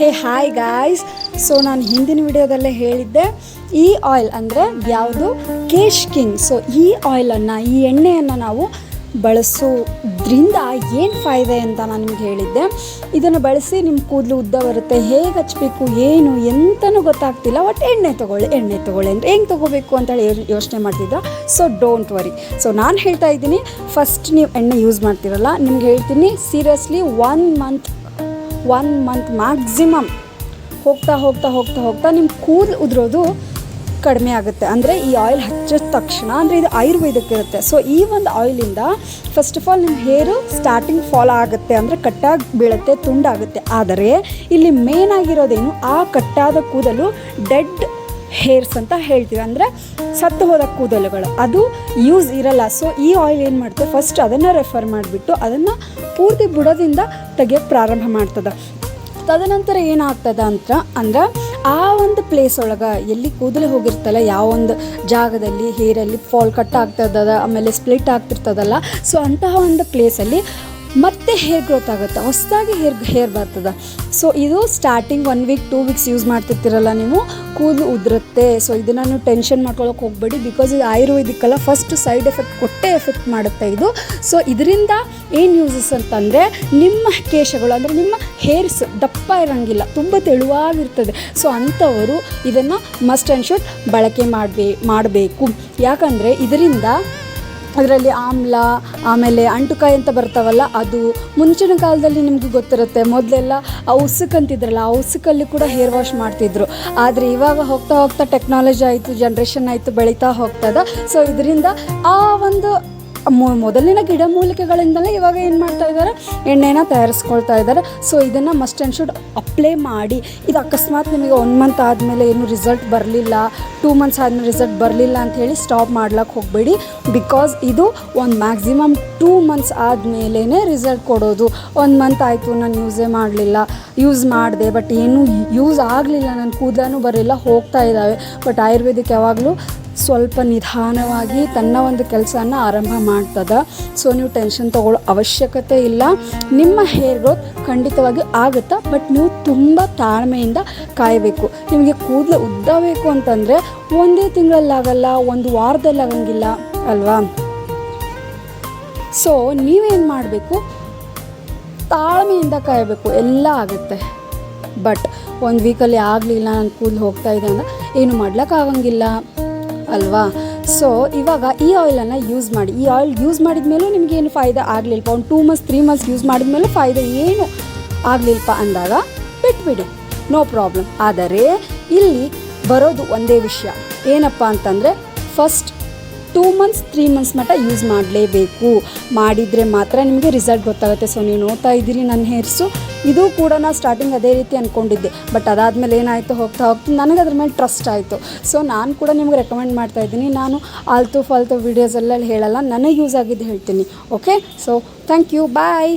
ಹೇ, hi guys so ನಾನು ಹಿಂದಿನ ವಿಡಿಯೋದಲ್ಲೇ ಹೇಳಿದ್ದೆ, ಈ ಆಯಿಲ್ ಅಂದರೆ ಯಾವುದು? ಕೇಶ್ ಕಿಂಗ್. ಸೊ ಈ ಆಯಿಲನ್ನು ಈ ಎಣ್ಣೆಯನ್ನು ನಾವು ಬಳಸೋದ್ರಿಂದ ಏನು ಫಾಯ್ದೆ ಅಂತ ನಾನು ನಿಮ್ಗೆ ಹೇಳಿದ್ದೆ. ಇದನ್ನು ಬಳಸಿ ನಿಮ್ಮ ಕೂದಲು ಉದ್ದ ಬರುತ್ತೆ, ಹೇಗೆ ಹಚ್ಚಬೇಕು ಏನು ಎಂತನೂ ಗೊತ್ತಾಗ್ತಿಲ್ಲ ಒಟ್ಟು ಎಣ್ಣೆ ತೊಗೊಳ್ಳಿ ಎಣ್ಣೆ ತೊಗೊಳ್ಳಿ ಅಂದರೆ ಹೆಂಗೆ ತೊಗೋಬೇಕು ಅಂತೇಳಿ ಯೋಚನೆ ಮಾಡ್ತಿದ್ದ ಸೊ ಡೋಂಟ್ ವರಿ ಸೊ ನಾನು ಹೇಳ್ತಾ ಇದ್ದೀನಿ ಫಸ್ಟ್ ನೀವು ಎಣ್ಣೆ ಯೂಸ್ ಮಾಡ್ತಿರಲ್ಲ, ನಿಮ್ಗೆ ಹೇಳ್ತೀನಿ seriously one month one month maximum ಹೋಗ್ತಾ ಹೋಗ್ತಾ ಹೋಗ್ತಾ ಹೋಗ್ತಾ ನಿಮ್ಮ ಕೂದಲು ಉದುರೋದು ಕಡಿಮೆ ಆಗುತ್ತೆ. ಅಂದರೆ ಈ ಆಯಿಲ್ ಹಚ್ಚಿದ ತಕ್ಷಣ, ಅಂದರೆ ಇದು ಆಯುರ್ವೇದಕ್ಕೆ ಇರುತ್ತೆ. ಸೊ ಈ ಒಂದು ಆಯಿಲಿಂದ ಫಸ್ಟ್ ಆಫ್ ಆಲ್ ನಿಮ್ಮ ಹೇರು ಸ್ಟಾರ್ಟಿಂಗ್ ಫಾಲೋ ಆಗುತ್ತೆ. ಅಂದರೆ ಕಟ್ಟಾಗಿ ಬೀಳುತ್ತೆ, ತುಂಡಾಗುತ್ತೆ. ಆದರೆ ಇಲ್ಲಿ ಮೇನ್ ಆಗಿರೋದೇನು ಆ ಕಟ್ಟಾದ ಕೂದಲು ಡೆಡ್ ಹೇರ್ಸ್ ಅಂತ ಹೇಳ್ತೀವಿ. ಅಂದರೆ ಸತ್ತು ಹೋದ ಕೂದಲುಗಳು. ಅದು ಯೂಸ್ ಇರಲ್ಲ. ಸೊ ಈ ಆಯಿಲ್ ಏನು ಮಾಡುತ್ತೆ ಫಸ್ಟ್ ಅದನ್ನು ರೆಫರ್ ಮಾಡಿಬಿಟ್ಟು ಅದನ್ನು ಪೂರ್ತಿ ಬುಡದಿಂದ ತೆಗಿಯೋಕ್ಕೆ ಪ್ರಾರಂಭ ಮಾಡ್ತದೆ. ತದನಂತರ ಏನಾಗ್ತದ ಅಂತ ಅಂದ್ರೆ ಆ ಒಂದು ಪ್ಲೇಸ್ ಒಳಗೆ ಎಲ್ಲಿ ಕೂದಲು ಹೋಗಿರ್ತಲ್ಲ, ಯಾವ ಒಂದು ಜಾಗದಲ್ಲಿ ಹೇರಲ್ಲಿ ಫಾಲ್ ಕಟ್ ಆಗ್ತದ ಆಮೇಲೆ ಸ್ಪ್ಲಿಟ್ ಆಗ್ತಿರ್ತದಲ್ಲ ಸೊ ಅಂತಹ ಒಂದು ಪ್ಲೇಸಲ್ಲಿ ಮತ್ತೆ ಹೇರ್ ಗ್ರೋತ್ ಆಗುತ್ತೆ. ಹೊಸದಾಗಿ ಹೇರ್ ಹೇರ್ ಬರ್ತದೆ. ಸೊ ಇದು starting one week two weeks use ಮಾಡ್ತಿರ್ತೀರಲ್ಲ ನೀವು? ಕೂದಲು ಉದುರುತ್ತೆ. ಸೊ ಇದನ್ನು ನೀವು ಟೆನ್ಷನ್ ಮಾಡ್ಕೊಳಕ್ಕೆ ಹೋಗಬೇಡಿ ಬಿಕಾಸ್ ಇದು ಆಯುರ್ವೇದಿಕ್ಕಲ್ಲ ಫಸ್ಟ್ ಸೈಡ್ ಎಫೆಕ್ಟ್ ಕೊಟ್ಟೇ ಎಫೆಕ್ಟ್ ಮಾಡುತ್ತೆ ಇದು. ಸೊ ಇದರಿಂದ ಏನು ಯೂಸಸ್ ಅಂತಂದರೆ ನಿಮ್ಮ ಕೇಶಗಳು, ಅಂದರೆ ನಿಮ್ಮ ಹೇರ್ಸ್ ದಪ್ಪ ಇರೋಂಗಿಲ್ಲ, ತುಂಬ ತೆಳುವಾಗಿರ್ತದೆ. ಸೊ ಅಂಥವರು ಇದನ್ನು ಮಸ್ಟ್ ಆ್ಯಂಡ್ ಶುಡ್ ಬಳಕೆ ಮಾಡಬೇ, ಮಾಡಬೇಕು. ಯಾಕಂದರೆ ಇದರಿಂದ ಅದರಲ್ಲಿ ಆಮ್ಲ, ಆಮೇಲೆ ಅಂಟುಕಾಯಿ ಅಂತ ಬರ್ತಾವಲ್ಲ, ಅದು ಮುಂಚಿನ ಕಾಲದಲ್ಲಿ ನಿಮಗೆ ಗೊತ್ತಿರುತ್ತೆ. ಮೊದಲೆಲ್ಲ ಆ ಉಸುಕಂತಿದ್ರಲ್ಲ ಆ ಉಸುಕಲ್ಲಿ ಕೂಡ ಹೇರ್ ವಾಶ್ ಮಾಡ್ತಿದ್ರು. ಆದರೆ ಇವಾಗ ಹೋಗ್ತಾ ಹೋಗ್ತಾ ಟೆಕ್ನಾಲಜಿ ಆಯಿತು ಜನ್ರೇಷನ್ ಆಯಿತು, ಬೆಳೀತಾ ಹೋಗ್ತದ ಸೊ ಇದರಿಂದ ಆ ಒಂದು ಮೊದಲಿನ ಗಿಡಮೂಲಿಕೆಗಳಿಂದಲೇ ಇವಾಗ ಏನು ಮಾಡ್ತಾ ಇದ್ದಾರೆ ಎಣ್ಣೆನ ತಯಾರಿಸ್ಕೊಳ್ತಾ ಇದ್ದಾರೆ ಸೊ ಇದನ್ನು ಮಸ್ಟ್ ಆ್ಯಂಡ್ ಶುಡ್ ಅಪ್ಲೈ ಮಾಡಿ. ಇದು ಅಕಸ್ಮಾತ್ ನಿಮಗೆ ಒನ್ ಮಂತ್ ಆದಮೇಲೆ ಏನು ರಿಸಲ್ಟ್ ಬರಲಿಲ್ಲ ಟೂ ಮಂತ್ಸ್ ಆದಮೇಲೆ ರಿಸಲ್ಟ್ ಬರಲಿಲ್ಲ ಅಂತ ಹೇಳಿ ಸ್ಟಾಪ್ ಮಾಡ್ಲಿಕ್ಕೆ ಹೋಗಬೇಡಿ. ಬಿಕಾಸ್ ಇದು ಒಂದು ಮ್ಯಾಕ್ಸಿಮಮ್ ಟೂ ಮಂತ್ಸ್ ಆದಮೇಲೇ ರಿಸಲ್ಟ್ ಕೊಡೋದು. ಒಂದು ಮಂತ್ ಆಯಿತು, ನಾನು ಯೂಸೇ ಮಾಡಲಿಲ್ಲ. ಯೂಸ್ ಮಾಡಿದೆ ಬಟ್ ಏನೂ ಯೂಸ್ ಆಗಲಿಲ್ಲ. ನನ್ನ ಕೂದಲೂ ಬರಲಿಲ್ಲ, ಹೋಗ್ತಾ ಇದ್ದಾವೆ ಬಟ್ ಆಯುರ್ವೇದಿಕ್ ಯಾವಾಗಲೂ ಸ್ವಲ್ಪ ನಿಧಾನವಾಗಿ ತನ್ನ ಒಂದು ಕೆಲಸನ ಆರಂಭ ಮಾಡ್ತದೆ. ಸೊ ನೀವು ಟೆನ್ಷನ್ ತೊಗೊಳ್ಳೋ ಅವಶ್ಯಕತೆ ಇಲ್ಲ. ನಿಮ್ಮ ಹೇರ್ ಗ್ರೋತ್ ಖಂಡಿತವಾಗಿ ಆಗುತ್ತೆ? ಬಟ್ ನೀವು ತುಂಬ ತಾಳ್ಮೆಯಿಂದ ಕಾಯಬೇಕು. ನಿಮಗೆ ಕೂದಲು ಉದ್ದ ಬೇಕು ಅಂತಂದರೆ ಒಂದೇ ತಿಂಗಳಲ್ಲಾಗಲ್ಲ, ಒಂದು ವಾರದಲ್ಲಿ ಆಗಂಗಿಲ್ಲ ಅಲ್ವಾ? ಸೊ ನೀವೇನು ಮಾಡಬೇಕು? ತಾಳ್ಮೆಯಿಂದ ಕಾಯಬೇಕು. ಎಲ್ಲ ಆಗುತ್ತೆ. ಬಟ್ ಒಂದು ವೀಕಲ್ಲಿ ಆಗಲಿಲ್ಲ, ನಾನು ಕೂದಲು ಹೋಗ್ತಾ ಇದೆ ಏನು ಮಾಡ್ಲಿಕ್ಕಾಗಂಗಿಲ್ಲ. ಅಲ್ವಾ? ಸೊ ಇವಾಗ ಈ ಆಯಿಲನ್ನು ಯೂಸ್ ಮಾಡಿ. ಈ ಆಯಿಲ್ ಯೂಸ್ ಮಾಡಿದ ಮೇಲೂ ಏನು ಫಾಯ್ದೆ ಆಗಲಿಲ್ಪ ಒಂದು two months three months use ಮಾಡಿದ ಮೇಲೆ ಫಾಯ್ದೆ ಏನು ಆಗಲಿಲ್ಲಪ್ಪ ಅಂದಾಗ ಬಿಟ್ಬಿಡಿ. ನೋ ಪ್ರಾಬ್ಲಮ್ ಆದರೆ ಇಲ್ಲಿ ಬರೋದು ಒಂದೇ ವಿಷಯ. ಏನಪ್ಪ ಅಂತಂದರೆ first two months, three months ಮಟ್ಟ ಯೂಸ್ ಮಾಡಲೇಬೇಕು. ಮಾಡಿದರೆ ಮಾತ್ರ ನಿಮಗೆ ರಿಸಲ್ಟ್ ಗೊತ್ತಾಗುತ್ತೆ. ಸೊ ನೀವು ನೋಡ್ತಾ ಇದ್ದೀರಿ ನನ್ನ ಹೇರ್ಸು ಇದು ಕೂಡ ನಾನು ಸ್ಟಾರ್ಟಿಂಗ್ ಅದೇ ರೀತಿ ಅಂದ್ಕೊಂಡಿದ್ದೆ ಬಟ್ ಅದಾದಮೇಲೆ ಏನಾಯಿತು, ಹೋಗ್ತಾ ಹೋಗ್ತಾ ನನಗೆ ಅದ್ರ ಮೇಲೆ ಟ್ರಸ್ಟ್ ಆಯಿತು. ಸೊ ನಾನು ಕೂಡ ನಿಮ್ಗೆ ರೆಕಮೆಂಡ್ ಮಾಡ್ತಾ ಇದ್ದೀನಿ. ನಾನು ಆಲ್ತು ಫಾಲ್ತು ವೀಡಿಯೋಸಲ್ಲೆಲ್ಲ ಹೇಳಲ್ಲ, ನನಗೆ ಯೂಸ್ ಆಗಿದ್ದು ಹೇಳ್ತೀನಿ. Okay so thank you bye